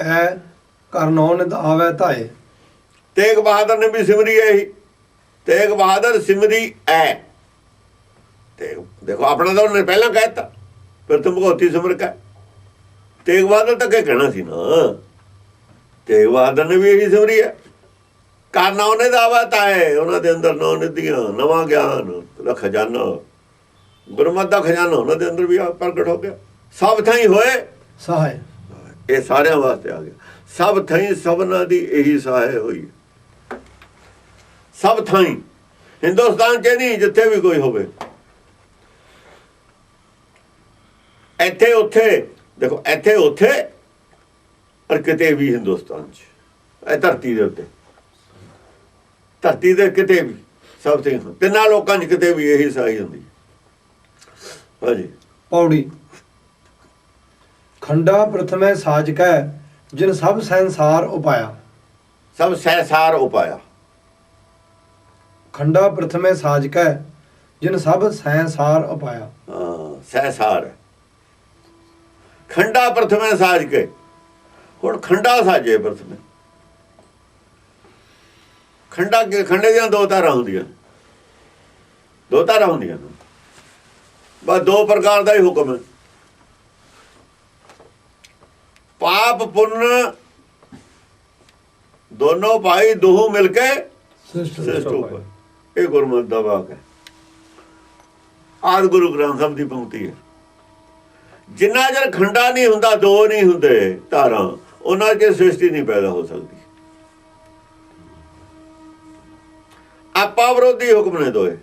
ਐ ਕਰਨੌ ਨਿਦ ਆਵੈ ਧਾਏ। ਤੇਗ ਬਹਾਦਰ ਨੇ ਵੀ ਸਿਮਰੀ ਹੈ ਹੀ ਤੇਗ ਬਹਾਦਰ ਸਿਮਰੀ ਐ। ਤੇ ਦੇਖੋ ਆਪਣਾ ਤਾਂ ਉਹਨੇ ਪਹਿਲਾਂ ਕਹਿਤਾ ਫਿਰ ਤੁਮ ਭਗਵਤੀ ਸਿਮਰ ਕਾ ਤੇਗ ਬਹਾਦਰ ਤਾਂ ਕਹਿ ਕਹਿਣਾ ਸੀ ਨਾ। ਤੇਗ ਬਹਾਦਰ ਨੇ ਵੀ ਇਹੀ ਸਿਮਰੀ ਹੈ ਕਰਨਾ ਉਹਨੇ ਦਾਵਾ ਤਾਂ ਹੈ ਉਹਨਾਂ ਦੇ ਅੰਦਰ ਨੌ ਨਿਧੀਆਂ ਨਵਾਂ ਗਿਆਨ ਦਾ ਖਜ਼ਾਨਾ। ਗੁਰਮਤਿ ਦਾ ਖਜ਼ਾਨਾ ਉਹਨਾਂ ਦੇ ਅੰਦਰ ਵੀ ਆ ਪ੍ਰਗਟ ਹੋ ਗਿਆ। ਸਭ ਥਾਈ ਹੋਏ। ਸਹਾਇ। ਇਹ ਸਾਰਿਆਂ ਵਾਸਤੇ ਆ ਗਿਆ। ਸਭ ਥਾਈ ਸਭਨਾਂ ਦੀ ਇਹੀ ਸਹਾਇ ਹੋਈ। ਸਭ ਥਾਈ। ਹਿੰਦੁਸਤਾਨ 'ਚ ਨਹੀਂ, ਜਿੱਥੇ ਵੀ ਕੋਈ ਹੋਵੇ। ਇੱਥੇ ਉੱਥੇ, ਦੇਖੋ, ਇੱਥੇ ਉੱਥੇ, ਪਰ ਕਿਤੇ ਵੀ ਹਿੰਦੁਸਤਾਨ 'ਚ। ਇਹ ਧਰਤੀ ਦੇ ਉੱਤੇ। ਧਰਤੀ ਦੇ ਕਿਤੇ ਵੀ ਸਭ ਤੇ ਤਿੰਨਾਂ ਲੋਕਾਂ 'ਚ ਕਿਤੇ ਵੀ ਇਹੀ ਸਹਾਈ ਹੁੰਦੀ। ਹਾਂਜੀ। ਪੌੜੀ। ਖੰਡਾ ਪ੍ਰਥਮੇ ਸਾਜਕੈ ਜਿਨ ਸਭ ਸੰਸਾਰ ਉਪਾਇਆ। ਸਭ ਸਹਿਸਾਰ ਉਪਾਇਆ। ਖੰਡਾ ਪ੍ਰਥਮੇ ਸਾਜਕੈ ਜਿਨ ਸਭ ਸੰਸਾਰ ਉਪਾਇਆ। ਹਾਂ ਸਹਿਸਾਰ ਹੈ। ਖੰਡਾ ਪ੍ਰਥਮੇ ਸਾਜ ਕੇ ਹੁਣ ਖੰਡਾ ਸਾਜੇ ਪ੍ਰਥਮੇ। ਖੰਡਾ ਕੇ ਖੰਡੇ ਦੀਆਂ ਦੋ ਧਾਰਾਂ ਹੁੰਦੀਆਂ ਦੋ ਧਾਰਾਂ ਹੁੰਦੀਆਂ ਬਸ ਦੋ ਪ੍ਰਕਾਰ ਦਾ ਹੀ ਹੁਕਮ ਹੈ। ਪਾਪ ਪੁੰਨ ਦੋਨੋਂ ਭਾਈ ਦੋਹੂ ਮਿਲ ਕੇ ਸ੍ਰਿਸ਼ਟ ਉਪਰ ਇਹ ਗੁਰਮਤਿ ਦਾ ਵਾਕ ਹੈ। ਆਦ ਗੁਰੂ ਗ੍ਰੰਥ ਸਾਹਿਬ ਦੀ ਪੰਕਤੀ ਹੈ। ਜਿੰਨਾ ਚਿਰ ਖੰਡਾ ਨਹੀਂ ਹੁੰਦਾ ਦੋ ਨਹੀਂ ਹੁੰਦੇ ਧਾਰਾਂ ਉਹਨਾਂ ਚ ਸ੍ਰਿਸ਼ਟੀ ਨਹੀਂ ਪੈਦਾ ਹੋ ਸਕਦੀ। ਆਪਾ ਵਿਰੋਧੀ ਹੁਕਮ ਨੇ ਦੋਏ।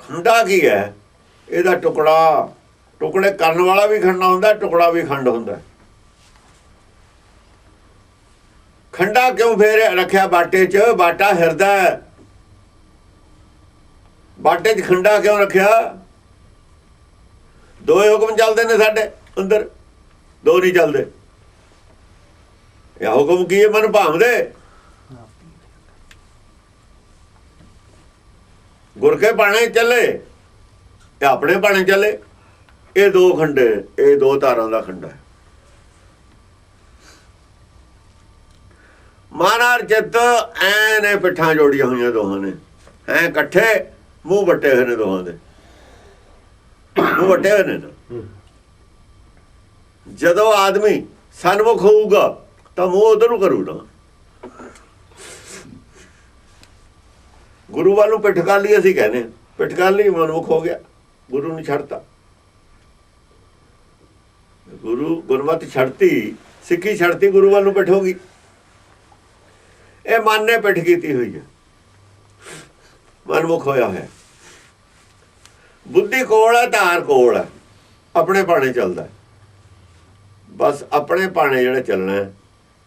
ਖੰਡਾ ਕੀ ਹੈ? ਇਹਦਾ ਟੁਕੜਾ ਟੁਕੜੇ ਕਰਨ ਵਾਲਾ ਵੀ ਖੰਡਾ ਹੁੰਦਾ, ਟੁਕੜਾ ਵੀ ਖੰਡ ਹੁੰਦਾ। ਖੰਡਾ ਕਿਉਂ ਫੇਰ ਰੱਖਿਆ ਬਾਟੇ 'ਚ? ਬਾਟਾ ਹਿਰਦਾ ਬਾਟੇ 'ਚ ਖੰਡਾ ਕਿਉਂ ਰੱਖਿਆ? ਦੋ ਹੀ ਹੁਕਮ ਚੱਲਦੇ ਨੇ ਸਾਡੇ ਅੰਦਰ, ਦੋ ਨਹੀਂ ਚੱਲਦੇ। ਇਹ ਹੁਕਮ ਕੀ ਹੈ? ਮਨ ਭਾਵਦੇ ਗੁਰ ਕੇ ਬਾਣੇ ਚੱਲੇ, ਇਹ ਆਪਣੇ ਬਾਣੇ ਚੱਲੇ। ਇਹ ਦੋ ਖੰਡੇ ਇਹ ਦੋ ਧਾਰਾਂ ਦਾ ਖੰਡਾ ਹੈ। ਮਾਨਾਰ ਚਿੱਤ ਐ ਨੇ ਪਿੱਠਾਂ ਜੋੜੀਆਂ ਹੋਈਆਂ ਦੋਹਾਂ ਨੇ। ਐ ਇਕੱਠੇ ਮੂੰਹ ਵੱਟੇ ਹੋਏ ਨੇ ਦੋਹਾਂ ਦੇ। ਮੂੰਹ ਵੱਟੇ ਹੋਏ ਨੇ। ਜਦੋਂ ਆਦਮੀ ਸਨਮੁਖ ਹੋਊਗਾ, ਤਾਂ ਮੂੰਹ ਉਧਰ ਨੂੰ ਕਰੂਗਾ। ਗੁਰੂ ਵੱਲ ਨੂੰ ਪਿੱਠ ਕਰ ਲਈ ਅਸੀਂ ਕਹਿੰਦੇ ਹਾਂ। ਪਿੱਠ ਕਰ ਲਈ, ਮਨਮੁਖ ਹੋ ਗਿਆ। ਗੁਰੂ ਨੂੰ ਛੱਡਤਾ। ਗੁਰੂ ਗੁਰਮਤਿ ਛੱਡਤੀ ਸਿੱਖੀ ਛੱਡਤੀ ਗੁਰੂ ਵੱਲ ਨੂੰ ਗਈ ਇਹ ਮਨ ਨੇ ਪਿੱਠ ਕੀਤੀ ਹੋਈ ਹੈ। ਮਨਮੁਖ ਹੋਇਆ ਹੈ ਬੁੱਧੀ ਕੋਲ ਹੈ ਧਾਰ ਕੋਲ ਹੈ। ਆਪਣੇ ਪਾਣੇ ਚੱਲਦਾ। ਬਸ ਆਪਣੇ ਪਾਣੇ ਜਿਹੜੇ ਚੱਲਣਾ ਹੈ,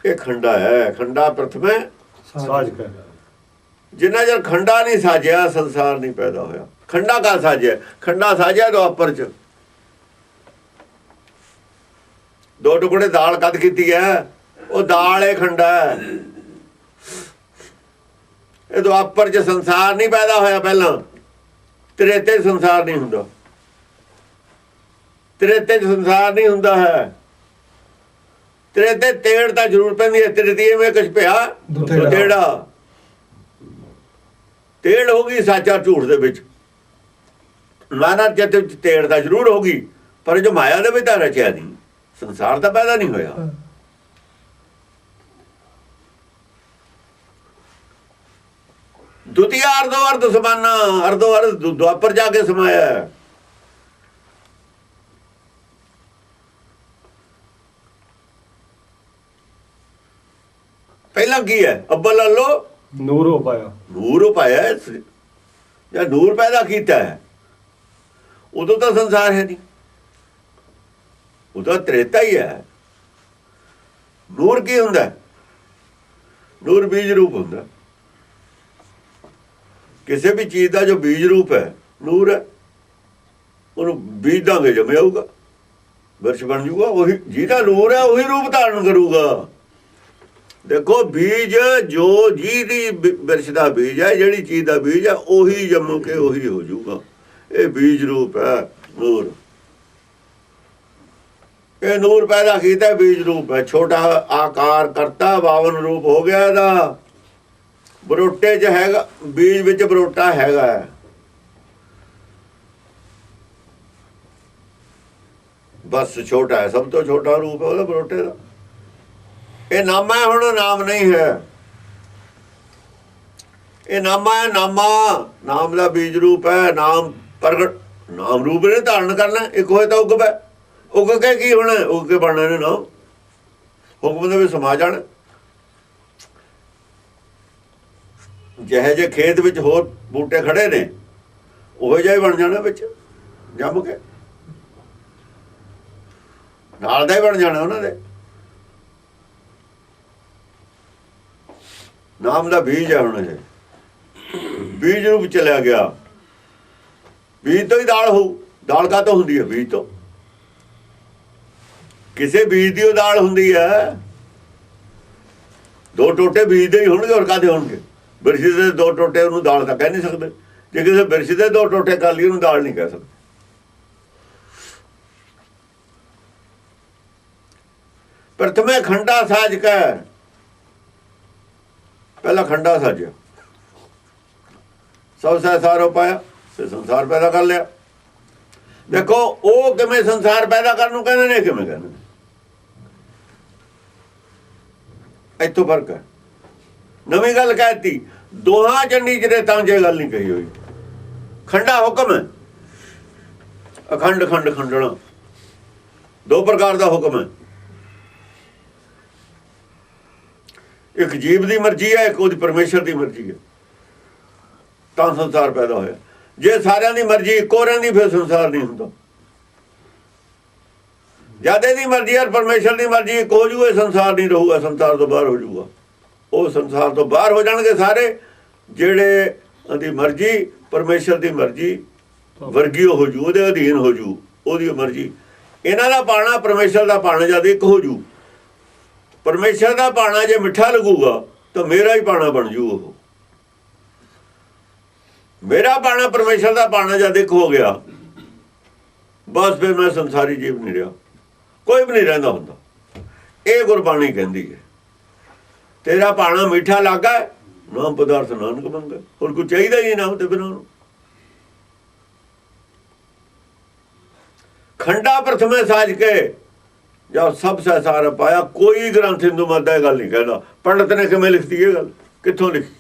ਇਹ ਖੰਡਾ ਹੈ। ਖੰਡਾ ਪ੍ਰਥਮੇ ਸਾਜ ਕਰ ਜਿੰਨਾ ਚਿਰ ਖੰਡਾ ਨਹੀਂ ਸਾਜਿਆ ਸੰਸਾਰ ਨਹੀਂ ਪੈਦਾ ਹੋਇਆ। ਖੰਡਾ ਕਾ ਸਾਜਿਆ? ਖੰਡਾ ਸਾਜਿਆ ਦੁਆਪਰ ਚ। ਦੋ ਟੁਕੜੇ ਦਾਲ ਕਦ ਕੀਤੀ ਹੈ ਉਹ ਦਾਲ ਇਹ ਖੰਡਾ ਹੈ ਇਹ ਦੁਆਪਰ ਚ ਸੰਸਾਰ ਨਹੀਂ ਪੈਦਾ ਹੋਇਆ ਪਹਿਲਾਂ। ਤ੍ਰੇਤੇ 'ਚ ਸੰਸਾਰ ਨਹੀਂ ਹੁੰਦਾ। ਤ੍ਰੇਤੇ 'ਚ ਸੰਸਾਰ ਨਹੀਂ ਹੁੰਦਾ ਹੈ। ਤ੍ਰੇਤੇ ਤੇੜ ਤਾਂ ਜ਼ਰੂਰ ਪੈਂਦੀ ਹੈ। ਤ੍ਰਿਤੀਏ ਵਿੱਚ ਕੁਛ ਪਿਆ। ਦੁਤੇੜਾ। ਤੇੜਾ ਤੇੜ ਹੋ ਗਈ ਸੱਚਾ ਝੂਠ ਦੇ ਵਿੱਚ। ਨਾਨਾ ਜਦ ਤੇੜ ਤਾਂ ਜ਼ਰੂਰ ਹੋਗੀ ਪਰ ਜੋ ਮਾਇਆ ਦੇ ਵਿੱਚ ਤਾਂ ਰਚਿਆ ਨਹੀਂ। ਸੰਸਾਰ ਤਾਂ ਪੈਦਾ ਨਹੀਂ ਹੋਇਆ। ਦੁਤੀਆ ਅਰਧੋ ਅਰਧ ਸਮਾਨਾ ਅਰਧੋ ਅਰਧ ਦੁਆਪਰ ਜਾ ਕੇ ਸਮਾਇਆ ਹੈ। ਪਹਿਲਾਂ ਕੀ ਹੈ? ਅੱਬਲ ਅੱਲੋ? ਨੂਰ ਹੋ ਪਾਇਆ। ਨੂਰ ਪਾਇਆ ਹੈ। ਜਾਂ ਨੂਰ ਪੈਦਾ ਕੀਤਾ ਹੈ। ਉਦੋਂ ਤਾਂ ਸੰਸਾਰ ਹੈ ਨਹੀਂ। ਉਦੋਂ ਤ੍ਰੇਤਾ ਹੀ ਹੈ। ਨੂਰ ਕੀ ਹੁੰਦਾ? ਨੂਰ ਬੀਜ ਰੂਪ ਹੁੰਦਾ। ਕਿਸੇ ਵੀ ਚੀਜ਼ ਦਾ ਜੋ ਬੀਜ ਰੂਪ ਹੈ, ਨੂਰ ਹੈ, ਉਹਨੂੰ ਬੀਜ ਦਾਂਗੇ, ਜੰਮਿਆ ਹੋਊਗਾ। ਵਰਸ਼ ਬਣ ਜੂਗਾ, ਉਹੀ ਜਿਹਦਾ ਨੂਰ ਹੈ, ਉਹੀ ਰੂਪ ਧਾਰਨ ਕਰੂਗਾ। ਦੇਖੋ, ਬੀਜ ਜੋ ਜਿਹਦੀ ਬਿ- ਬਿਰਛ ਦਾ ਬੀਜ ਹੈ, ਜਿਹੜੀ ਚੀਜ਼ ਦਾ ਬੀਜ ਹੈ, ਉਹੀ ਜੰਮ ਕੇ ਉਹੀ ਹੋ ਜਾਊਗਾ ਇਹ ਬੀਜ ਰੂਪ ਹੈ, ਨੂਰ। ਇਹ ਨੂਰ ਪੈਦਾ ਕੀਤਾ ਬੀਜ ਰੂਪ ਹੈ। ਛੋਟਾ ਆਕਾਰ ਕਰਤਾ 52 ਰੂਪ ਹੋ ਗਿਆ ਇਹਦਾ। ਬਰੋਟੇ 'ਚ ਹੈਗਾ ਬੀਜ ਵਿੱਚ ਬਰੋਟਾ ਹੈਗਾ ਹੈ। ਬਸ ਛੋਟਾ ਹੈ ਸਭ ਤੋਂ ਛੋਟਾ ਰੂਪ ਹੈ ਉਹਦਾ ਬਰੋਟੇ ਦਾ। ਇਹ ਨਾਮਾ ਹੈ, ਹੁਣ ਨਾਮ ਨਹੀਂ ਹੈ। ਇਹ ਨਾਮਾ ਹੈ ਨਾਮਾ। ਨਾਮ ਦਾ ਬੀਜ ਰੂਪ ਹੈ ਨਾਮ ਪ੍ਰਗਟ ਨਾਮ ਰੂਪ ਨੇ ਧਾਰਨ ਕਰਨਾ ਇੱਕ ਹੋਏ ਤਾਂ ਉਗਬੈ ਉਗ ਕੇ ਕੀ ਹੋਣਾ ਉਗ ਕੇ ਬਣਨਾ ਨੇ ਨਾ? ਹੁਕਮ ਦੇ ਵਿੱਚ ਸਮਾ ਜਾਣਾ। ਜਿਹੇ ਜੇ ਖੇਤ ਵਿੱਚ ਹੋਰ ਬੂਟੇ ਖੜੇ ਨੇ, ਉਹ ਜਿਹਾ ਹੀ ਬਣ ਜਾਣਾ ਵਿੱਚ, ਜੰਮ ਕੇ। ਨਾਲ ਦਾ ਹੀ ਬਣ ਜਾਣਾ ਉਹਨਾਂ ਦੇ। ਨਾਮ ਦਾ ਬੀਜ ਹੈ ਹੁਣ ਇਹ। ਬੀਜ ਰੂਪ ਚਲਿਆ ਗਿਆ। ਬੀਜ ਤੋਂ ਹੀ ਦਾਲ ਹੋਊ। ਦਾਲ ਕਾ ਤੋਂ ਹੁੰਦੀ ਹੈ? ਬੀਜ ਤੋਂ। ਕਿਸੇ ਬੀਜ ਦੀ ਉਹ ਦਾਲ ਹੁੰਦੀ ਹੈ। ਦੋ ਟੋਟੇ ਬੀਜ ਦੇ ਹੀ ਹੋਣਗੇ ਹੋਰ ਕਾਦੇ ਹੋਣਗੇ? ਬਿਰਸੀ ਦੇ ਦੋ ਟੋਟੇ ਉਹਨੂੰ ਦਾਲ ਤਾਂ ਕਹਿ ਨਹੀਂ ਸਕਦੇ। ਜੇ ਕਿਸੇ ਬਿਰਸੀ ਦੇ ਦੋ ਟੋਟੇ ਕਰ ਲਈ ਉਹਨੂੰ ਦਾਲ ਨਹੀਂ ਕਹਿ ਸਕਦੇ। ਪ੍ਰਥਮੇ ਖੰਡਾ ਸਾਜ ਕੈ। ਪਹਿਲਾ ਖੰਡਾ ਸਾਜਿਆ। ਸਭ ਸੰਸਾਰ ਪਾਇਆ, ਫਿਰ ਸੰਸਾਰ ਪੈਦਾ ਕਰ ਲਿਆ। ਦੇਖੋ, ਉਹ ਕਿਵੇਂ ਸੰਸਾਰ ਪੈਦਾ ਕਰਨ ਨੂੰ ਕਹਿੰਦੇ ਨੇ ਕਿਵੇਂ ਕਹਿੰਦੇ ਨੇ ਇੱਥੋਂ ਫ਼ਰਕ ਹੈ। ਨਵੀਂ ਗੱਲ ਕਹਿਤੀ, ਦੋਹਾਂ ਚੰਡੀ ਜਿਹੜੇ ਤਾਂ ਜੇ ਗੱਲ ਨਹੀਂ ਕਹੀ ਹੋਈ। ਖੰਡਾ ਹੁਕਮ ਹੈ। ਅਖੰਡ, ਖੰਡ, ਖੰਡਣਾ। ਦੋ ਪ੍ਰਕਾਰ ਦਾ ਹੁਕਮ ਹੈ। ਇੱਕ ਜੀਵ ਦੀ ਮਰਜ਼ੀ ਹੈ, ਇੱਕ ਉਹਦੀ ਪਰਮੇਸ਼ਰ ਦੀ ਮਰਜ਼ੀ ਹੈ। ਤਾਂ ਸੰਸਾਰ ਪੈਦਾ ਹੋਇਆ। ਜੇ ਸਾਰਿਆਂ ਦੀ ਮਰਜ਼ੀ, ਇੱਕੋ ਰਹਿੰਦੀ, ਫਿਰ ਸੰਸਾਰ ਨਹੀਂ ਹੁੰਦਾ। ਜਦ ਇਹਦੀ ਮਰਜ਼ੀ ਔਰ ਪਰਮੇਸ਼ਰ ਦੀ ਮਰਜ਼ੀ ਇੱਕ ਹੋ ਜੂਏ ਸੰਸਾਰ ਨਹੀਂ ਰਹੂਗਾ, ਸੰਸਾਰ ਤੋਂ ਬਾਹਰ ਹੋ ਜਾਊਗਾ ਉਹ ਸੰਸਾਰ ਤੋਂ ਬਾਹਰ ਹੋ ਜਾਣਗੇ ਸਾਰੇ, ਜਿਹੜੇ ਉਹਦੀ ਮਰਜ਼ੀ, ਪਰਮੇਸ਼ਰ ਦੀ ਮਰਜ਼ੀ, ਵਰਗੀ ਹੋ ਜੂ, ਉਹਦੇ ਅਧੀਨ ਹੋ ਜੂ, ਉਹਦੀ ਮਰਜ਼ੀ। ਇਹਨਾਂ ਦਾ ਪਾਣਾ ਪਰਮੇਸ਼ਰ ਦਾ ਪਾਣਾ ਜਦ ਇੱਕ ਹੋ ਜੂ। ਪਰਮੇਸ਼ਰ ਦਾ ਪਾਣਾ ਜੇ ਮਿੱਠਾ ਲੱਗੂਗਾ, ਤਾਂ ਮੇਰਾ ਹੀ ਪਾਣਾ ਬਣ ਜੂ ਉਹ। ਮੇਰਾ ਪਾਣਾ ਪਰਮੇਸ਼ਰ ਦਾ ਪਾਣਾ ਜਦ ਇੱਕ ਹੋ ਗਿਆ, ਬਸ ਫਿਰ ਮੈਂ ਸੰਸਾਰੀ ਜੀਵ ਨਹੀਂ ਰਿਹਾ। ਕੋਈ ਵੀ ਨਹੀਂ ਰਹਿੰਦਾ ਹੁੰਦਾ। ਇਹ ਗੁਰਬਾਣੀ ਕਹਿੰਦੀ ਹੈ, ਤੇਰਾ ਬਾਣਾ ਮਿੱਠਾ ਲੱਗਾ, ਨਾਮ ਪਦਾਰਥ ਨਾਨਕ ਮੰਗਾ ਹੋਰ ਕੋਈ ਚਾਹੀਦਾ ਹੀ ਨਾਮ ਤੇ ਬਿਨਾਂ। ਨੂੰ ਖੰਡਾ ਪ੍ਰਥਮੇ ਸਾਜ ਕੇ ਜਦ ਸਭ ਸੰਸਾਰ ਪਾਇਆ, ਕੋਈ ਗ੍ਰੰਥ ਹਿੰਦੂ ਮਤ ਦਾ ਇਹ ਗੱਲ ਨਹੀਂ ਕਹਿੰਦਾ। ਪੰਡਤ ਨੇ ਕਿਵੇਂ ਲਿਖਤੀ ਇਹ ਗੱਲ? ਕਿੱਥੋਂ ਲਿਖੀ?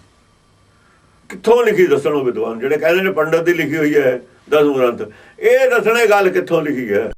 ਕਿੱਥੋਂ ਲਿਖੀ ਦੱਸਣੋ ਵਿਦਵਾਨ? ਜਿਹੜੇ ਕਹਿੰਦੇ ਨੇ ਪੰਡਤ ਦੀ ਲਿਖੀ ਹੋਈ ਹੈ, ਦਸਮ ਗ੍ਰੰਥ। ਇਹ ਦੱਸਣੇ ਗੱਲ ਕਿੱਥੋਂ ਲਿਖੀ ਹੈ?